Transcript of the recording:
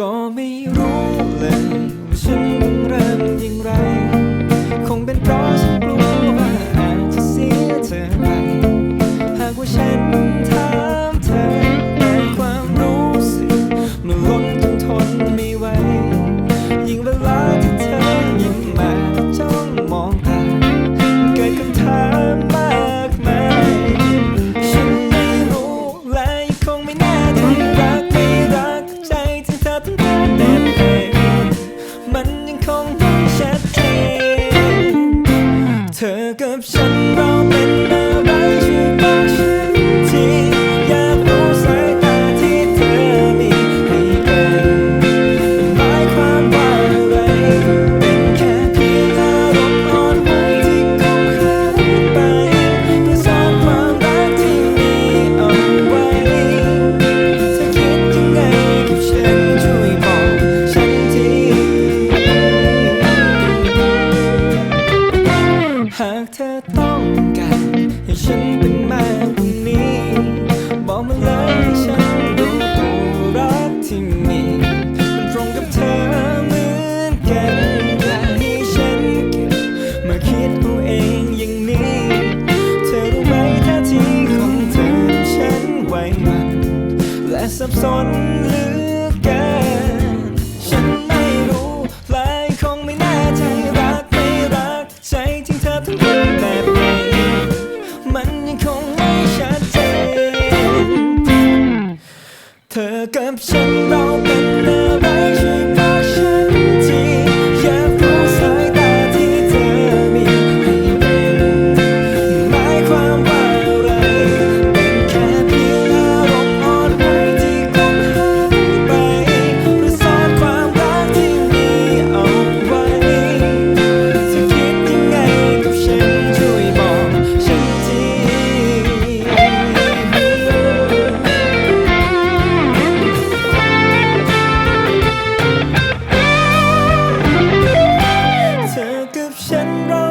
ก็ไม่รู้เลยว่าฉันต้องเริ่มอย่างไร กับฉันเรา ต้องการให้ฉันเป็นแบบนี้ บอกมาเลยฉันรู้ตัวรักที่มีมันตรงกับเธอเหมือนกันและให้ฉันเก็บมาคิดตัวเองอย่างนี้ เธอรู้ไหมท่าทีของเธอฉันไหว้มันและสับสนหรือ กับฉันเราเป็นอะไร and run.